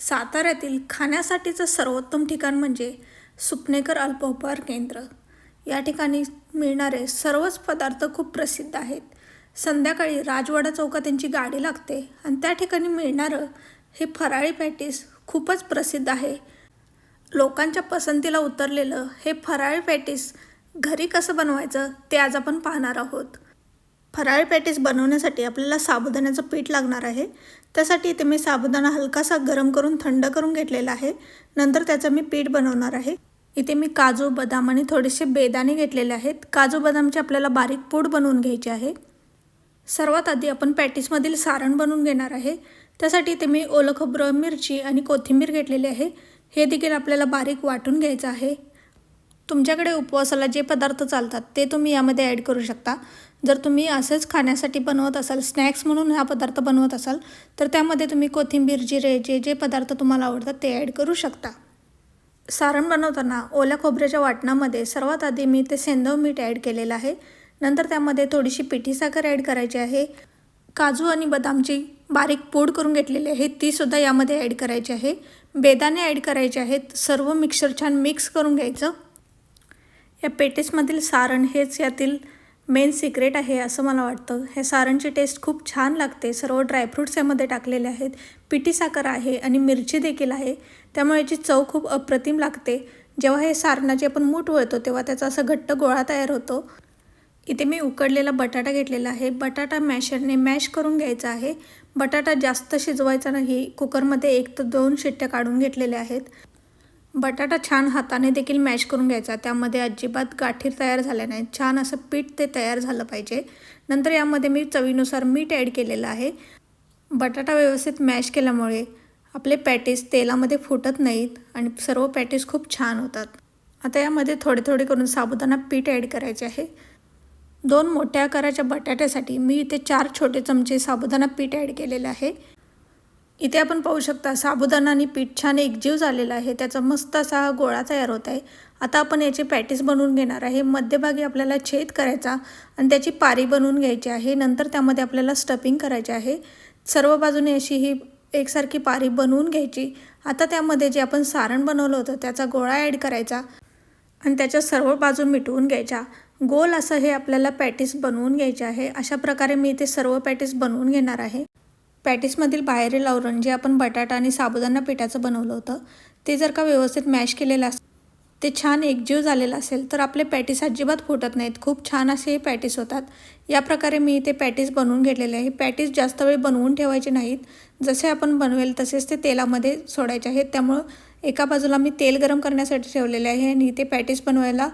साताऱ्यातील खाण्यासाठीचं सर्वोत्तम ठिकाण म्हणजे सुपनेकर अल्पोपहार केंद्र. या ठिकाणी मिळणारे सर्वच पदार्थ खूप प्रसिद्ध आहेत. संध्याकाळी राजवाडा चौकात त्यांची गाडी लागते आणि त्या ठिकाणी मिळणारं हे फराळी पॅटीस खूपच प्रसिद्ध आहे. लोकांच्या पसंतीला उतरलेलं हे फराळी पॅटीस घरी कसं बनवायचं ते आज आपण पाहणार आहोत. फराळी पॅटीस बनवण्यासाठी आपल्याला साबुदाण्याचं पीठ लागणार आहे. त्यासाठी इथे मी साबुदाणा हलकासा गरम करून थंड करून घेतलेला आहे. नंतर त्याचं मी पीठ बनवणार आहे. इथे मी काजू बदाम आणि थोडेसे बेदाणे घेतलेले आहेत. काजू बदामचे आपल्याला बारीक पूड बनवून घ्यायची आहे. सर्वात आधी आपण पॅटीसमधील सारण बनवून घेणार आहे. त्यासाठी इथे मी ओलं खोबरं मिरची आणि कोथिंबीर घेतलेली आहे. हे देखील आपल्याला बारीक वाटून घ्यायचं आहे. तुमच्याकडे उपवासाला जे पदार्थ चालतात ते तुम्ही यामध्ये ॲड करू शकता. जर तुम्ही असंच खाण्यासाठी बनवत असाल स्नॅक्स म्हणून हा पदार्थ बनवत असाल तर त्यामध्ये तुम्ही कोथिंबीर जिरे जे जे पदार्थ तुम्हाला आवडतात ते ॲड करू शकता. सारण बनवताना ओल्या खोबऱ्याच्या वाटणामध्ये सर्वात आधी मी ते सेंदव मीठ ॲड केलेलं आहे. नंतर त्यामध्ये थोडीशी पिठी साखर ॲड करायची आहे. काजू आणि बदामची बारीक पूड करून घेतलेली आहे तीसुद्धा यामध्ये ॲड करायची आहे. बेदाणे ॲड करायचे आहेत. सर्व मिक्सर छान मिक्स करून घ्यायचं. या पेटीसमधील सारण हेच यातील मेन सिक्रेट आहे असं मला वाटतं. हे सारणची टेस्ट खूप छान लागते. सर्व ड्रायफ्रूट्स यामध्ये टाकलेले आहेत. पिठी साखर आहे आणि मिरची देखील आहे. त्यामुळे याची चव खूप अप्रतिम लागते. जेव्हा हे सारणाचे आपण मूठ वळतो तेव्हा त्याचा असं घट्ट गोळा तयार होतो. इथे मी उकडलेला बटाटा घेतलेला आहे. बटाटा मॅशरने मॅश करून घ्यायचा आहे. बटाटा जास्त शिजवायचा नाही. कुकरमध्ये एक तर दोन शिट्ट्या काढून घेतलेल्या आहेत. बटाटा छान हाताने देखील मॅश करून घ्यायचा. त्यामध्ये अजिबात गाठीर तयार झाल्या नाहीत. छान असं पीठ ते तयार झालं पाहिजे. नंतर यामध्ये मी चवीनुसार मीठ ॲड केलेलं आहे. बटाटा व्यवस्थित मॅश केल्यामुळे आपले पॅटीस तेलामध्ये फुटत नाहीत आणि सर्व पॅटीस खूप छान होतात. आता यामध्ये थोडे थोडे करून साबुदाणा पीठ ॲड करायचे आहे. दोन मोठ्या आकाराच्या बटाट्यासाठी मी इथे चार छोटे चमचे साबुदाणा पीठ ॲड केलेलं आहे. इथे आपण पाहू शकता साबुदाणा आणि पीठ छान एकजीव झालेला आहे. त्याचा मस्त असा गोळा तयार होत आहे. आता आपण याचे पॅटीस बनवून घेणार आहे. मध्यभागी आपल्याला छेद करायचा आणि त्याची पारी बनवून घ्यायची आहे. नंतर त्यामध्ये आपल्याला स्टफिंग करायचे आहे. सर्व बाजूने अशी ही एकसारखी पारी बनवून घ्यायची. आता त्यामध्ये जे आपण सारण बनवलं होतं त्याचा गोळा ॲड करायचा आणि त्याच्या सर्व बाजू मिटवून घ्यायच्या. गोल असं हे आपल्याला पॅटीस बनवून घ्यायचे आहे. अशा प्रकारे मी इथे सर्व पॅटीस बनवून घेणार आहे. पॅटीसमधील बाहेरील आवरण जे आपण बटाटा आणि साबुदाणा पिठाचं बनवलं होतं ते जर का व्यवस्थित मॅश केलेलं असेल ते छान एकजीव झालेलं असेल तर आपले पॅटीस अजिबात फुटत नाहीत. खूप छान असे हे पॅटीस होतात. या प्रकारे मी इथे पॅटीस बनवून घेतलेले आहे. पॅटीस जास्त वेळ बनवून ठेवायचे नाहीत. जसे आपण बनवेल तसेच ते तेलामध्ये सोडायचे आहेत. त्यामुळं एका बाजूला मी तेल गरम करण्यासाठी ठेवलेले आहे आणि इथे पॅटीस बनवायला